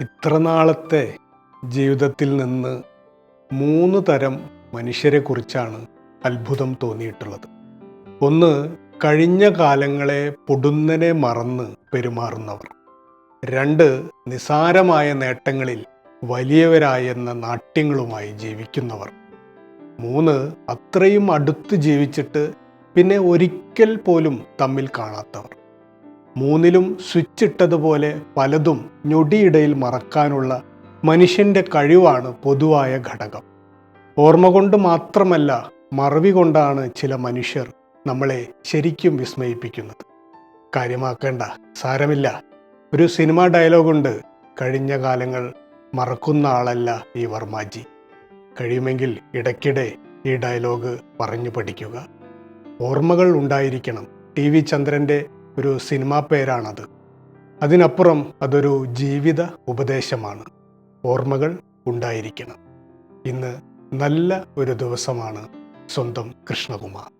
ഇത്ര നാളത്തെ ജീവിതത്തിൽ നിന്ന് മൂന്ന് തരം മനുഷ്യരെക്കുറിച്ചാണ് അത്ഭുതം തോന്നിയിട്ടുള്ളത്. ഒന്ന് കഴിഞ്ഞ കാലങ്ങളെ പൊടുന്നനെ മറന്ന് പെരുമാറുന്നവർ. രണ്ട് നിസാരമായ നേട്ടങ്ങളിൽ വലിയവരായെന്ന നാട്യങ്ങളുമായി ജീവിക്കുന്നവർ. മൂന്ന് അത്രയും അടുത്ത് ജീവിച്ചിട്ട് പിന്നെ ഒരിക്കൽ പോലും തമ്മിൽ കാണാത്തവർ. മൂന്നിലും സ്വിച്ചിട്ടതുപോലെ പലതും ഞൊടിയിടയിൽ മറക്കാനുള്ള മനുഷ്യന്റെ കഴിവാണ് പൊതുവായ ഘടകം. ഓർമ്മ കൊണ്ട് മാത്രമല്ല മറവി കൊണ്ടാണ് ചില മനുഷ്യർ നമ്മളെ ശരിക്കും വിസ്മയിപ്പിക്കുന്നത്. കാര്യമാക്കേണ്ട സാരമില്ല. ഒരു സിനിമാ ഡയലോഗുണ്ട് കഴിഞ്ഞ കാലങ്ങൾ മറക്കുന്ന ആളല്ല ഈ വർമാജി കഴിയുമെങ്കിൽ ഇടയ്ക്കിടെ ഈ ഡയലോഗ് പറഞ്ഞു പഠിക്കുക. ഓർമ്മകൾ ഉണ്ടായിരിക്കണം. ടി വി ചന്ദ്രന്റെ ഒരു സിനിമാ പേരാണത്. അതിനപ്പുറം അതൊരു ജീവിത ഉപദേശമാണ്. ഓർമ്മകൾ ഉണ്ടായിരിക്കണം. ഇന്ന് നല്ല ഒരു ദിവസമാണ് സ്വന്തം കൃഷ്ണകുമാർ.